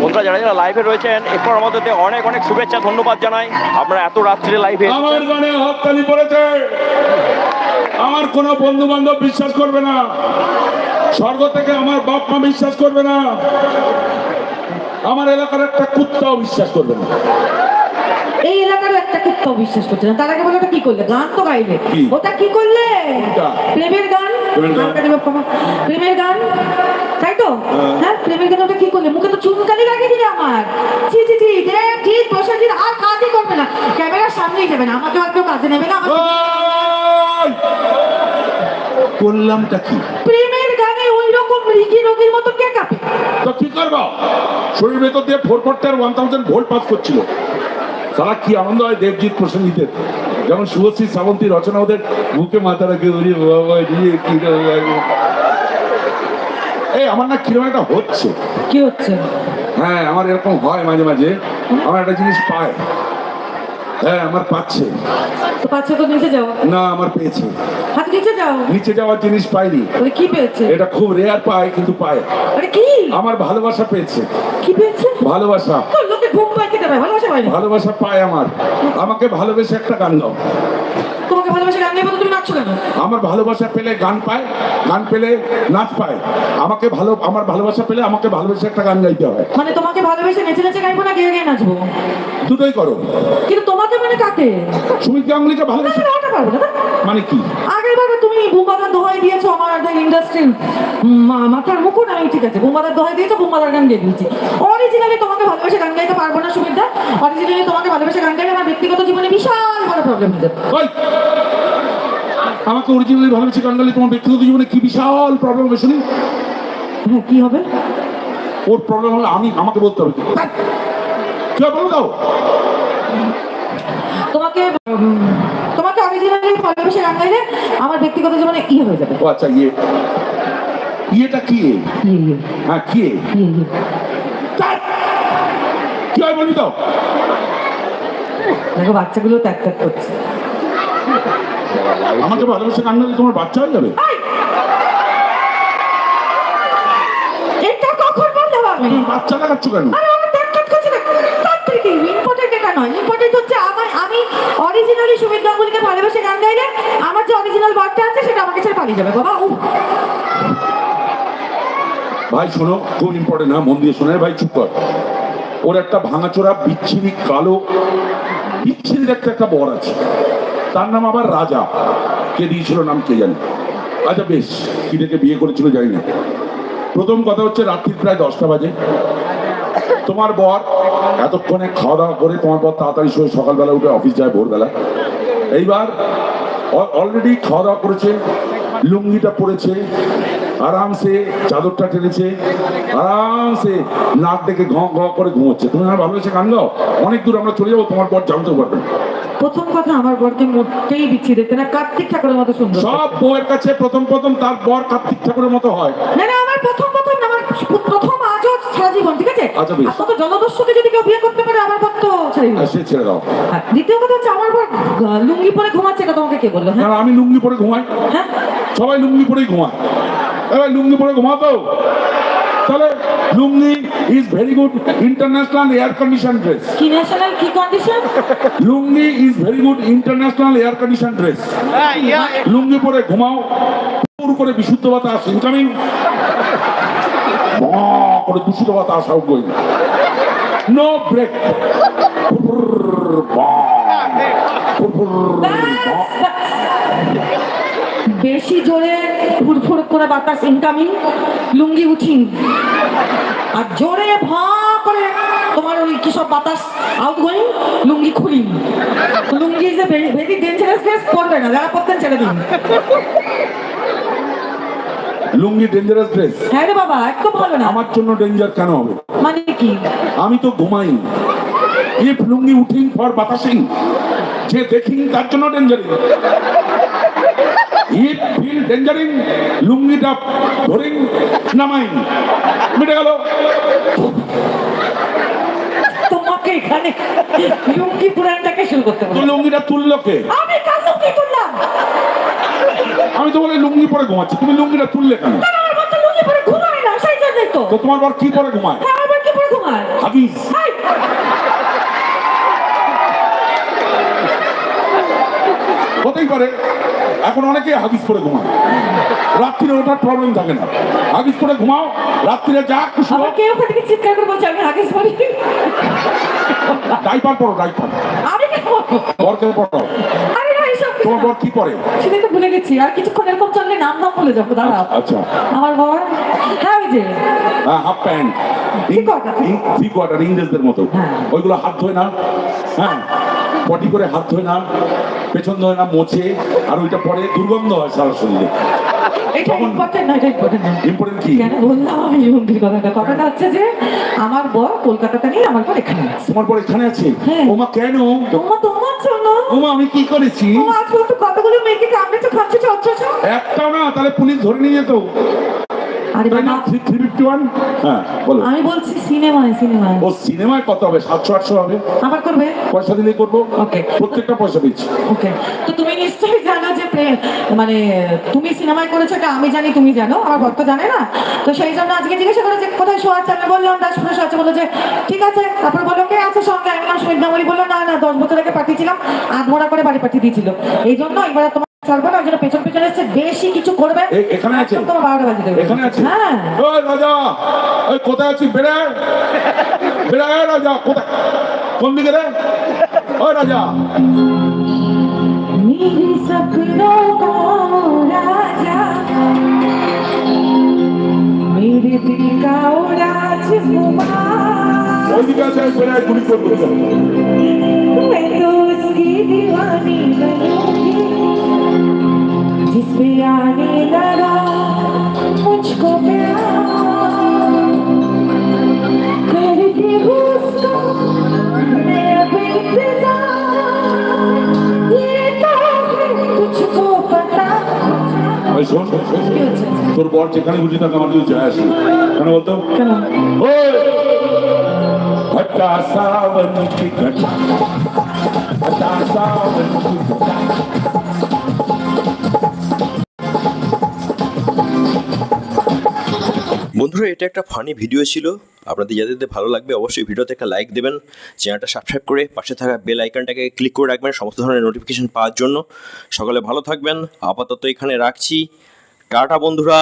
বন্ধুরা যারা যারা লাইভে রয়েছেন এরপর আমাদের অনেক অনেক শুভেচ্ছা ধন্যবাদ জানাই। আপনারা এত রাত্রে লাইভে আমার গানে হকালি পড়েছে। আমার কোন বন্ধু বান্ধব বিশ্বাস করবে না। স্বর্গ থেকে আমার বাপ মা বিশ্বাস করবে না। আমার এলাকার একটা কুত্তাও বিশ্বাস করবে না। এই এলাকার একটা কুত্তাও বিশ্বাস করছে না। তার আগে বলে ওটা কি করলে? গান তো গাইলে। ওটা কি করলে? প্রেমের গান। প্রেমের গান? গানটা প্রেমের গান। তাই তো? হ্যাঁ। হ্যাঁ প্রেমের গান ওটা কি করলে? মুখে তো চুনকালি লাগিয়ে দিলে আমার। ছি ছি ছি দেখ ঠিক বসে আর কাজই করবে না। ক্যামেরার সামনেই যাবে না। আমাকে আর কেউ কাজে নেবে না! করলামটা কি? প্রেমের গানে ওই রকম রিগি রোগীর মতো তো কি করব? শরীর ভেতর দিয়ে ফোর ফোরটার ওয়ান থাউজেন্ড ভোল্ট পাস করছিল। সারা কি আনন্দ হয় দেবজিৎ প্রসঙ্গীতের। যেমন শুভশ্রী শ্রাবন্তী রচনা ওদের বুকে মাথা রাখে। এই আমার না কীরকম একটা হচ্ছে। কি হচ্ছে? হ্যাঁ আমার এরকম হয় মাঝে মাঝে। আমার একটা জিনিস পায়। হ্যাঁ আমার পাচ্ছে। তো পাচ্ছে তো নিচে যাও। না আমার পেয়েছে। হাত নিচে যাও। নিচে যাওয়ার জিনিস পাইনি। ওরে কি পেয়েছে? এটা খুব রেয়ার পায় কিন্তু পায় আরে কি? আমার ভালোবাসা পেয়েছে। কি পেয়েছে? ভালোবাসা। লোকে ঘুম পায় ভালোবাসা পায় ভালোবাসা পায় আমার। আমাকে ভালোবেসে একটা গান গাও। কেন? আমার ভালোবাসা পেলে গান পায় গান পেলে নাচ পায়। আমাকে ভালো আমার ভালোবাসা পেলে আমাকে ভালোবেসে একটা গান গাইতে হয়। মানে তোমাকে ভালোবেসে নেচে নেচে গাইবো না গেয়ে গেয়ে নাচবো? দুটোই করো। কিন্তু তোমাকে মানে কাকে? সুমিত গাঙ্গুলিকে ভালোবেসে ওটা পারব না মানে কি? আগের বারে তুমি বুম্বাদার দোহাই দিয়েছ আমার ইন্ডাস্ট্রির মাথার মুকুট আমি ঠিক আছে বুম্বাদার দোহাই দিয়েছ বুম্বাদার গান গিয়ে দিয়েছি। অরিজিনালি তোমাকে ভালোবেসে গান গাইতে পারব না সুবিধা অরিজিনালি তোমাকে ভালোবেসে গান গাইলে আমার ব্যক্তিগত জীবনে বিশাল বড় প্রবলেম হয়ে যাবে! আমাকে অরিজিনালি গান গাইলে তোমার ব্যক্তিগত জীবনে কি বিশাল প্রবলেম হবে শুনি। হ্যাঁ কি হবে? ওর প্রবলেম হলে আমি আমাকে বলতে হবে কি? বলো দাও। তোমাকে তোমাকে অরিজিনালি ভালোবেসে গান গাইলে আমার ব্যক্তিগত জীবনে ই হয়ে যাবে। ও আচ্ছা ইয়ে। ইয়েটা কি? ইয়ে ইয়ে। হ্যাঁ কি? ইয়ে ইয়ে! কি হয় বলবি তো দেখো বাচ্চাগুলো ত্যাগ ত্যাগ করছে। আমাকে ভালোবেসে গান গাইলে তোমার বাচ্চা হয়ে যাবে। এটা কখন বললাম আমি তুমি বাচ্চা দেখাচ্ছ কেন? আরে আমার ত্যাগ ত্যাগ করছে না। তার থেকে ইম্পর্টেন্ট এটা নয়। ইম্পর্টেন্ট হচ্ছে আমার আমি অরিজিনালি সুমিত গাঙ্গুলিকে ভালোবেসে গান গাইলে আমার যে অরিজিনাল আছে সেটা আমাকে ছেড়ে পালিয়ে যাবে বাবা। উফ! ভাই শোনো খুব ইম্পর্টেন্ট হ্যাঁ মন দিয়ে শোনে ভাই চুপ কর। ওর একটা ভাঙাচোরা বিচ্ছিরি কালো বিচ্ছিরি একটা একটা বর আছে। তার নাম আবার রাজা। কে দিয়েছিল নাম কে জানি? আচ্ছা বেশ কি দেখে বিয়ে করেছিল জানি না। প্রথম কথা হচ্ছে রাত্রি প্রায় দশটা বাজে। তোমার বর এতক্ষণে খাওয়া দাওয়া করে তোমার বর তাড়াতাড়ি শুয়ে সকালবেলা উঠে অফিস যায় ভোরবেলা। এইবার অলরেডি খাওয়া দাওয়া করেছে, লুঙ্গিটা পরেছে, আরামসে চাদরটা টেনেছে, আরামসে নাক ডেকে ঘ ঘ করে ঘুমোচ্ছে। তুমি আমার ভালোবেসে গান গাও অনেক দূর আমরা চলে যাব, তোমার পর জানতে পারবে। প্রথম কথা আমার বরকে মোটেই বিচ্ছি দেখতে না কার্তিক ঠাকুরের মতো সুন্দর। সব বউয়ের কাছে প্রথম প্রথম তার বর কার্তিক ঠাকুরের মতো হয়। না না আমার প্রথম প্রথম আমার প্রথম আজও সারা জীবন ঠিক আছে? আচ্ছা, বেশ। আর জলদস্যুকে যদি কেউ বিয়ে করতে পারে আমার বর তো ছেড়ে দিবে। সে ছেড়ে দাও। দ্বিতীয় কথা হচ্ছে আমার বর লুঙ্গি পরে ঘুমাচ্ছে এটা তোমাকে কে বলল হ্যাঁ? আমি লুঙ্গি পরে ঘুমাই। হ্যাঁ? সবাই লুঙ্গি পরেই ঘুমায়। এবার লুঙ্গি পরে ঘুমাতো? তাহলে lungi is very good international air condition dress কি ন্যাশনাল কি condition lungi is very good international air condition dress lungi পরে ঘুমাও পুরো করে বিশুদ্ধ বাতাস ইনকামিং করে দূষিত বাতাস আউট গোয়িং নো ব্রেক বেশি জোরে ফুরফুর করে বাতাস ইনকামিং লুঙ্গি উঠিং আর জোরে ভা করে তোমার ওই কি সব বাতাস আউট গোয়িং লুঙ্গি খুলিং লুঙ্গি যে ভেরি ডেঞ্জারাস ড্রেস করবে না যারা করতেন ছেড়ে দিন। লুঙ্গি ডেঞ্জারাস ড্রেস হ্যাঁ রে বাবা একদম ভালো না। আমার জন্য ডেঞ্জার কেন হবে? মানে কি? আমি তো ঘুমাই ইফ লুঙ্গি উঠিং ফর বাতাসিং যে দেখিং তার জন্য ডেঞ্জারিং ফিল ডেঞ্জারিং লুঙ্গিটা ধরিং নামাইং। মিটে গেল। এখানে লুঙ্গি পুরানটাকে শুরু করতে বলে। লুঙ্গিটা তুললো কে? আমি কাল লুঙ্গি তুললাম? আমি তো বলে লুঙ্গি পরে ঘুমাচ্ছি তুমি লুঙ্গিটা তুললে কেন? আমার বর তো লুঙ্গি পরে ঘুমায় না? সেই জন্যই তো। তো তোমার বর কি পরে ঘুমায়? হ্যাঁ, আমার বর কি পরে ঘুমায়? হাদিস হতেই পারে। এখন অনেকে হাগিস করে ঘুমায়। রাত্রিরে ওঠার প্রবলেম থাকে না। হাগিস করে ঘুমাও রাত্রিরে যা খুশি আমার কেউ ওখান থেকে চিৎকার করে বলছে আমি হাগিস পরি। ডাইপার পরো ডাইপার কেন পরো তোমার না। বর কি পরে? তো ভুলে গেছি। আর কিছুক্ষণ এরকম চললে নাম নাম বলে যাব দাঁড়াও। আচ্ছা আমার বর হ্যাঁ ওই যে। হ্যাঁ হাফ প্যান্ট. থ্রি কোয়ার্টার ইংরেজদের মতো। হ্যাঁ। ওইগুলো হাত ধোয় না। হ্যাঁ। পটি করে হাত ধোয় না পেছন ধরে না মোছে আর ওইটা পরে দুর্গন্ধ হয় সারা শরীরে। আমার বর কলকাতাতে নেই আমার বর এখানে আছে। তোমার এখানে আছে? হ্যাঁ। ওমা কেন? তোমার তোমার জন্য। ওমা আমি কি করেছি? তোমার আজ পর্যন্ত কতগুলো মেয়েকে কামড়েছো খাচ্ছো হচ্ছে একটাও না তাহলে পুলিশ ধরে নিয়ে যেত। আরে বাবা। ফিফটি ওয়ান হ্যাঁ বলো। আমি বলছি সিনেমায় সিনেমায়। ও সিনেমায় কত হবে? সাতশো আটশো হবে? আবার করবে? পয়সা দিলেই করব। Okay. প্রত্যেকটা পয়সা দিচ্ছি। ওকে। তো তুমি নিশ্চয়ই জানো যে প্রেম মানে তুমি সিনেমায় করেছ এটা আমি জানি তুমি জানো। আমার ভক্ত জানে না। তো সেই জন্য আজকে জিজ্ঞাসা করে যে কোথায় শো আছে? আমি বললাম দাসপুরে শো আছে। বলল যে ঠিক আছে। তারপর বলল কে আছে সঙ্গে? আমি নাম সুমিত গাঙ্গুলি বলল না না দশ বছর আগে পাঠিয়েছিলাম। করে বাড়ি পাঠিয়ে দিয়েছিল। এই জন্য এবার তোমার ছাড়বো না ওই জন্য পেছন পেছনে এসছে বেশি কিছু করবে এ- এখানে আছে? একদম তোমার বারোটা বাজে দেবে এখানে আছে হ্যাঁ ওই রাজা ওই কোথায় আছিস বেড়ে বেড়ে আয় রাজা কোথায় কোন দিকে রে ওই রাজা मेरे सपनों का राजा मेरे दिल का राजकुमार ওই দিকে আছে বেড়ে আয় গুলি করবো मैं तो उसकी दीवानी बनूंगी Por bote, cani bonita, cani bonita, cani bonita, cani bonita, cani বন্ধুরা, এটা একটা ফানি ভিডিও ছিল। আপনাদের যাদের ভালো লাগবে, অবশ্যই ভিডিওতে একটা লাইক দেবেন চ্যানেলটা সাবস্ক্রাইব করে পাশে থাকা বেল আইকনটাকে ক্লিক করে রাখবেন সমস্ত ধরনের নোটিফিকেশান পাওয়ার জন্য। সকালে ভালো থাকবেন, আপাতত এখানে রাখছি। টাটা, বন্ধুরা।